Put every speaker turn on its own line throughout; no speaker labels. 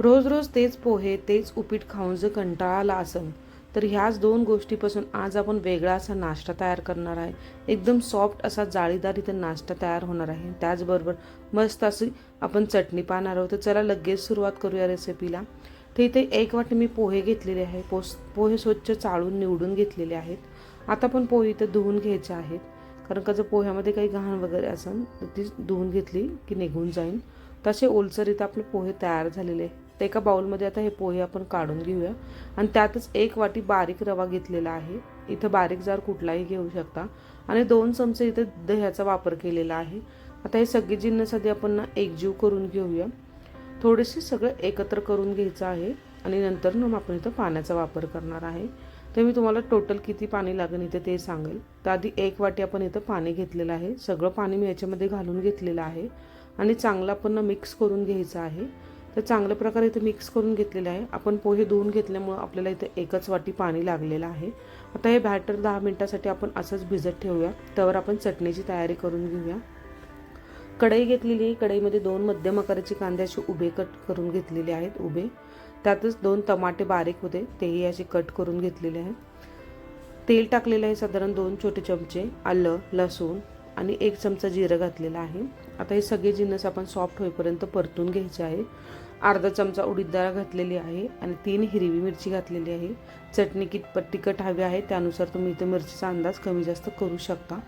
रोज रोज तेच पोहे तेच उपीट खाऊन जर कंटाळा आला असेल तर ह्याच दोन गोष्टीपासून आज आपण वेगळा असा नाश्ता तयार करणार आहे. एकदम सॉफ्ट असा जाळीदार इथं नाश्ता तयार होणार आहे. त्याचबरोबर मस्त अशी आपण चटणी पाहणार आहोत. तर चला लगेच सुरुवात करूया रेसिपीला तर इथे एक वाटी मी पोहे घेतलेले आहे पोस पोहे स्वच्छ चाळून निवडून घेतलेले आहेत. आता पण पोहे इथं धुवून घ्यायचे आहेत. कारण का जर पोह्यामध्ये काही घाण वगैरे असेल तर ती धुवून घेतली की निघून जाईल तसे ओलसर इथं आपले पोहे तयार झालेले आहे तर एका बाउलमध्ये आता हे पोहे आपण काढून घेऊया. आणि त्यातच एक वाटी बारीक रवा घेतलेला आहे. इथं बारीक जार कुठलाही घेऊ शकता. आणि दोन चमचे इथे दह्याचा वापर केलेला आहे. आता हे सगळे जिन्नस आपण ना एकजीव करून घेऊया. थोडेसे सगळं एकत्र करून घ्यायचं आहे. आणि नंतर मग आपण इथं पाण्याचा वापर करणार आहे. तर मी तुम्हाला टोटल किती पाणी लागेल इथे ते सांगेल. तर आधी एक वाटी आपण इथं पाणी घेतलेलं आहे. सगळं पाणी मी याच्यामध्ये घालून घेतलेलं आहे. आणि चांगलं आपण मिक्स करून घ्यायचं आहे. तर चांगल्या प्रकारे इथं मिक्स करून घेतलेलं आहे. आपण पोहे धुवून घेतल्यामुळं आपल्याला इथं एकच वाटी पाणी लागलेलं आहे. आता हे बॅटर दहा मिनटासाठी आपण असंच भिजत ठेवूया. त्यावर आपण चटणीची तयारी करून घेऊया. कढई घेतलेली आहे. कढईमध्ये दोन मध्यम आकाराचे कांद्याचे उभे कट करून घेतलेले आहेत. उभे. त्यातच दोन टमाटे बारीक होते. तेही असे कट करून घेतलेले आहे तेल टाकलेलं आहे साधारण दोन छोटे चमचे आलं लसूण आणि एक चमचा जिरं घातलेला आहे. आता हे सगळे जिन्नस आपण सॉफ्ट होईपर्यंत परतून घ्यायचे आहे. अर्धा चमचा उडीद डाळ घातलेली आहे आणि तीन हिरवी मिरची घातलेली आहे. चटणी कितपत तिखट हवी आहे त्यानुसार तुम्ही इथे मिरचीचा अंदाज कमी जास्त करू शकता.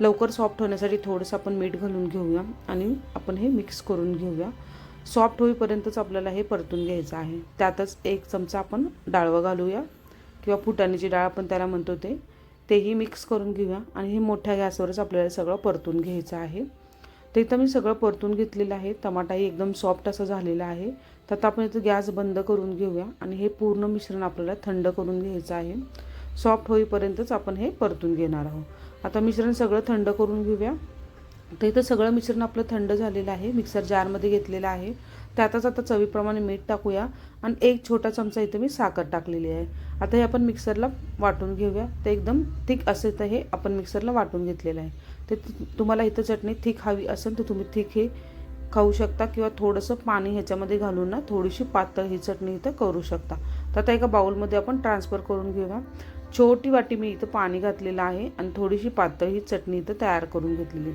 लवकर सॉफ्ट होण्यासाठी थोडंसं आपण मीठ घालून घेऊया आणि आपण हे मिक्स करून घेऊया. सॉफ्ट होईपर्यंतच आपल्याला हे परतून घ्यायचं आहे. त्यातच एक चमचा आपण डाळवं घालूया किंवा फुटाण्याची डाळ आपण त्याला म्हणतो ते. तेही मिक्स करून घेऊया आणि हे मोठ्या गॅसवरच आपल्याला सगळं परतून घ्यायचं आहे. तर इथं मी सगळं परतून घेतलेलं आहे. टमाटाही एकदम सॉफ्ट असं झालेलं आहे. तर आता आपण इथं गॅस बंद करून घेऊया आणि हे पूर्ण मिश्रण आपल्याला थंड करून घ्यायचं आहे. सॉफ्ट होईपर्यंतच आपण हे परतून घेणार आहोत. आता मिश्रण सगळं थंड करून घेऊया. तर इथं सगळं मिश्रण आपलं थंड झालेलं आहे. मिक्सर जारमध्ये घेतलेलं आहे. त्यातच आता चवीप्रमाणे मीठ टाकूया. आणि एक छोटा चमचा इथं मी साखर टाकलेली आहे. आता हे आपण मिक्सरला वाटून घेऊया. ते एकदम थिक असेल तर हे आपण मिक्सरला वाटून घेतलेलं आहे. ते तुम्हाला इथं चटणी थिक हवी असेल तर तुम्ही थिक हे खाऊ शकता किंवा थोडंसं पाणी ह्याच्यामध्ये घालून ना थोडीशी पातळ ही चटणी इथं करू शकता. तर आता एका बाउलमध्ये आपण ट्रान्सफर करून घेऊया. छोटी वाटी मी इथं पाणी घातलेलं आहे आणि थोडीशी पातळ ही चटणी इथं तयार करून घेतलेली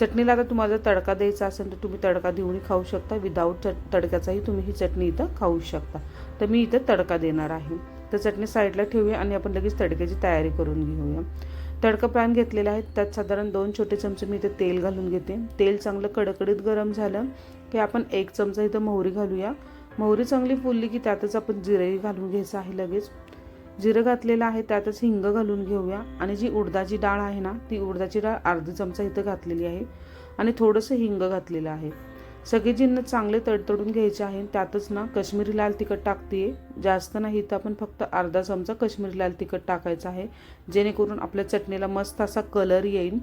चटणीला आता तुम्हाला जर तडका द्यायचा असेल तर तुम्ही तडका देऊनही खाऊ शकता. विदाऊट चट तडक्याचाही तुम्ही ही चटणी इथं खाऊ शकता. तर मी इथं तडका देणार आहे. तर चटणी साईडला ठेवूया आणि आपण लगेच तडक्याची तयारी करून घेऊया. तडका पॅन घेतलेला आहे. त्यात साधारण दोन छोटे चमचे मी इथे तेल घालून घेते. तेल चांगलं कडकडीत गरम झालं की आपण एक चमचा इथं मोहरी घालूया. मोहरी चांगली फुलली की त्यातच आपण जिरेही घालून घ्यायचं आहे लगेच. जिरं घातलेलं आहे त्यातच हिंग घालून घेऊया. आणि जी उडदाची डाळ आहे ना ती उडदाची डाळ अर्धी चमचा इथं घातलेली आहे. आणि थोडंसं हिंग घातलेलं आहे. सगळे जिन्न चांगले तडतडून घ्यायचे आहे. त्यातच ना कश्मीरी लाल तिखट टाकते जास्त नाही तर आपण फक्त अर्धा चमचा कश्मीरी लाल तिखट टाकायचं आहे. जेणेकरून आपल्या चटणीला मस्त असा कलर येईल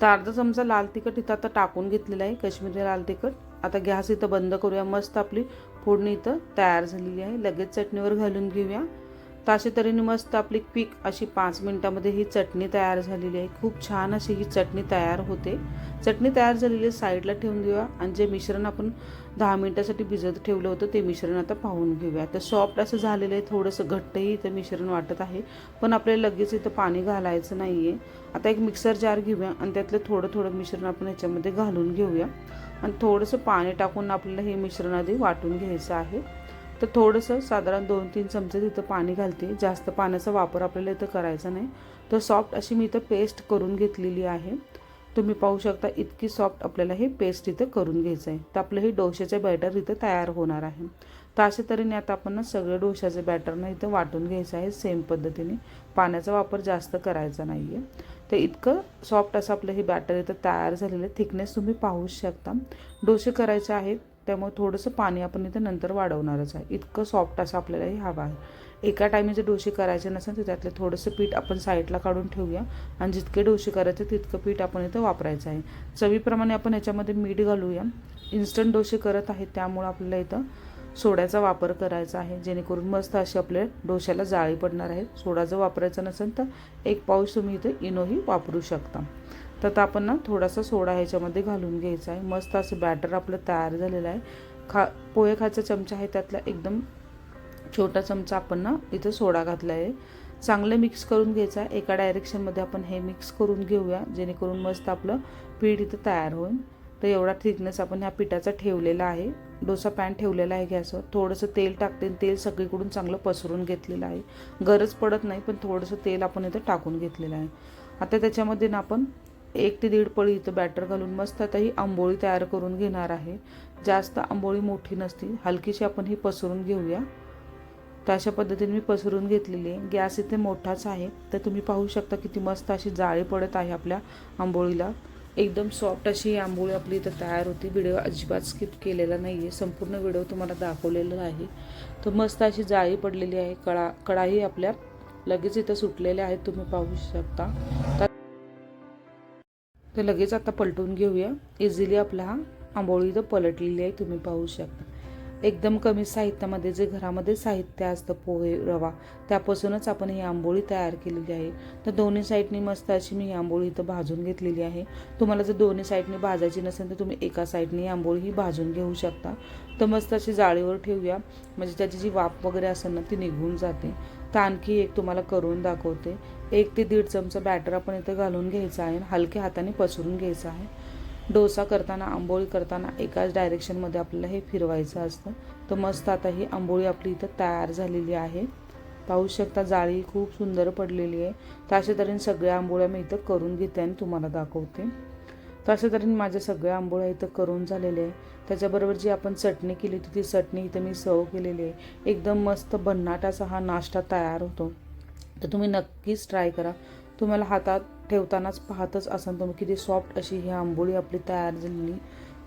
तर अर्धा चमचा लाल तिखट इथं आता टाकून घेतलेलं आहे कश्मीरी लाल तिखट. आता गॅस इथं बंद करूया. मस्त आपली फोडणी इथं तयार झालेली आहे. लगेच चटणीवर घालून घेऊया. तर अशा तऱ्हेने मस्त आपली पीक अशी पाच मिनटामध्ये ही चटणी तयार झालेली आहे. खूप छान अशी ही चटणी तयार होते. चटणी तयार झालेली आहे साईडला ठेवून देऊया. आणि जे मिश्रण आपण दहा मिनटासाठी भिजत ठेवलं होतं ते मिश्रण आता पाहून घेऊया. तर सॉफ्ट असं झालेलं आहे थोडंसं घट्टही इथं मिश्रण वाटत आहे. पण आपल्याला लगेच इथं पाणी घालायचं नाही आहे आता एक मिक्सर जार घेऊया आणि त्यातलं थोडं थोडं मिश्रण आपण ह्याच्यामध्ये घालून घेऊया. आणि थोडंसं पाणी टाकून आपल्याला हे मिश्रण आधी वाटून घ्यायचं आहे. तर थोडंसं साधारण दोन तीन चमचे तिथं पाणी घालते. जास्त पाण्याचा वापर आपल्याला इथं करायचा नाही. तर सॉफ्ट अशी मी इथं पेस्ट करून घेतलेली आहे. तुम्ही पाहू शकता इतकी सॉफ्ट आपल्याला हे पेस्ट इथं करून घ्यायचं आहे. तर आपलं हे डोश्याचे बॅटर इथं तयार होणार आहे. तर अशा तऱ्हेने आता आपण ना सगळं डोशाचे बॅटरनं इथं वाटून घ्यायचं आहे सेम पद्धतीने. पाण्याचा वापर जास्त करायचा नाही आहे तर इतकं सॉफ्ट असं आपलं हे बॅटर इथं तयार झालेलं आहे. थिकनेस तुम्ही पाहूच शकता. डोसे करायचे आहेत. त्यामुळे थोडंसं पाणी आपण इथं नंतर वाढवणारच आहे. इतकं सॉफ्ट असं आपल्याला हे हवं आहे. एका टायमी जर डोसे करायचे नसेल तर त्यातलं थोडंसं पीठ आपण साईडला काढून ठेवूया. आणि जितके डोसे करायचे तितकं पीठ आपण इथं वापरायचं आहे. चवीप्रमाणे आपण याच्यामध्ये मीठ घालूया. इन्स्टंट डोसे करत आहेत त्यामुळं आपल्याला इथं सोड्याचा वापर करायचा आहे. जेणेकरून मस्त अशी आपल्या डोश्याला जाळी पडणार आहे. सोडा जर वापरायचा नसेल तर एक पाऊस तुम्ही इथं इनोही वापरू शकता. तर आता आपण ना थोडासा सोडा ह्याच्यामध्ये घालून घ्यायचा आहे. मस्त असं बॅटर आपलं तयार झालेलं आहे. खा पोहे खायचा चमचा आहे त्यातला एकदम छोटा चमचा आपण ना इथं सोडा घातला आहे. चांगलं मिक्स करून घ्यायचं आहे. एका डायरेक्शनमध्ये आपण हे मिक्स करून घेऊया जेणेकरून मस्त आपलं पीठ इथं तयार होईल. तर एवढा थिकनेस आपण ह्या पिठाचा ठेवलेला आहे. डोसा पॅन ठेवलेला आहे गॅसवर. थोडंसं तेल टाकते तेल सगळीकडून चांगलं पसरून घेतलेलं आहे. गरज पडत नाही पण थोडंसं तेल आपण इथं टाकून घेतलेलं आहे. आता त्याच्यामध्ये ना आपण एक ते दीड पळी इथं बॅटर घालून मस्त आता ही आंबोळी तयार करून घेणार आहे. जास्त आंबोळी मोठी नसती हलकीशी आपण ही पसरून घेऊया. तर अशा पद्धतीने मी पसरून घेतलेली आहे. गॅस इथे मोठाच आहे. तर तुम्ही पाहू शकता किती मस्त अशी जाळी पडत आहे आपल्या आंबोळीला. एकदम सॉफ्ट अशी ही आंबोळी आपली इथं तयार होती. व्हिडिओ अजिबात स्किप केलेला नाही आहे संपूर्ण व्हिडिओ तुम्हाला दाखवलेला आहे. तर मस्त अशी जाळी पडलेली आहे. कळा कडाही आपल्या लगेच इथं सुटलेल्या आहेत. तुम्ही पाहू शकता. तर लगेच आता पलटून घेऊया. इझिली आपला हा आंबोळी इथं पलटलेली आहे तुम्ही पाहू शकता. एकदम कमी साहित्यामध्ये जे घरामध्ये साहित्य असतं पोहे रवा त्यापासूनच आपण ही आंबोळी तयार केलेली आहे. तर दोन्ही साईडनी मस्त अशी मी ही आंबोळी इथं भाजून घेतलेली आहे. तुम्हाला जर दोन्ही साईडनी भाजायची नसेल तर तुम्ही एका साईडनी आंबोळी ही भाजून घेऊ शकता. तर मस्त अशी जाळीवर ठेवूया. म्हणजे त्याची जी वाफ वगैरे असेल ना ती निघून जाते. तर आणखी एक तुम्हाला करून दाखवते. एक ते दीड चमचा बॅटर आपण इथं घालून घ्यायचं आहे हलक्या हाताने पसरून घ्यायचं आहे. डोसा करताना आंबोळी करताना एकाच डायरेक्शनमध्ये आपल्याला हे फिरवायचं असतं. तर मस्त आता ही आंबोळी आपली इथं तयार झालेली आहे. पाहू शकता जाळी खूप सुंदर पडलेली आहे. तर अशा तऱ्हेने सगळ्या आंबोळ्या मी इथं करून घेते आणि तुम्हाला दाखवते. तर अशा तऱ्हेने माझ्या सगळ्या आंबोळ्या इथं करून झालेल्या आहे. त्याच्याबरोबर जी आपण चटणी केली होती ती चटणी इथं मी सर्व केलेली आहे. एकदम मस्त भन्नाटाचा हा नाश्ता तयार होतो. तर तुम्ही नक्कीच ट्राय करा. तुम्हाला हातात ठेवतानाच पाहतच असाल तुम्ही किती सॉफ्ट अशी ही आंबोळी आपली तयार झालेली.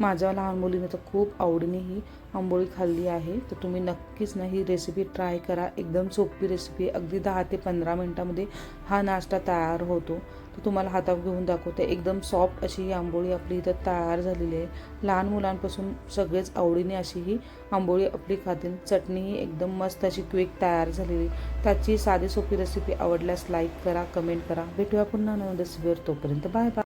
माझ्या लहान मुलीने तर खूप आवडीने ही आंबोळी खाल्ली आहे. तर तुम्ही नक्कीच ना ही रेसिपी ट्राय करा. एकदम सोपी रेसिपी अगदी दहा ते पंधरा मिनटामध्ये हा नाश्ता तयार होतो. तर तुम्हाला हातात घेऊन दाखवते. एकदम सॉफ्ट अशी ही आंबोळी आपली इथं तयार झालेली आहे. लहान मुलांपासून सगळेच आवडीने अशी ही आंबोळी आपली खातील. चटणीही एकदम मस्त अशी क्विक तयार झालेली त्याची साधी सोपी रेसिपी आवडल्यास लाईक करा कमेंट करा. भेटूया पुन्हा नवीन रेसिपीवर तोपर्यंत बाय बाय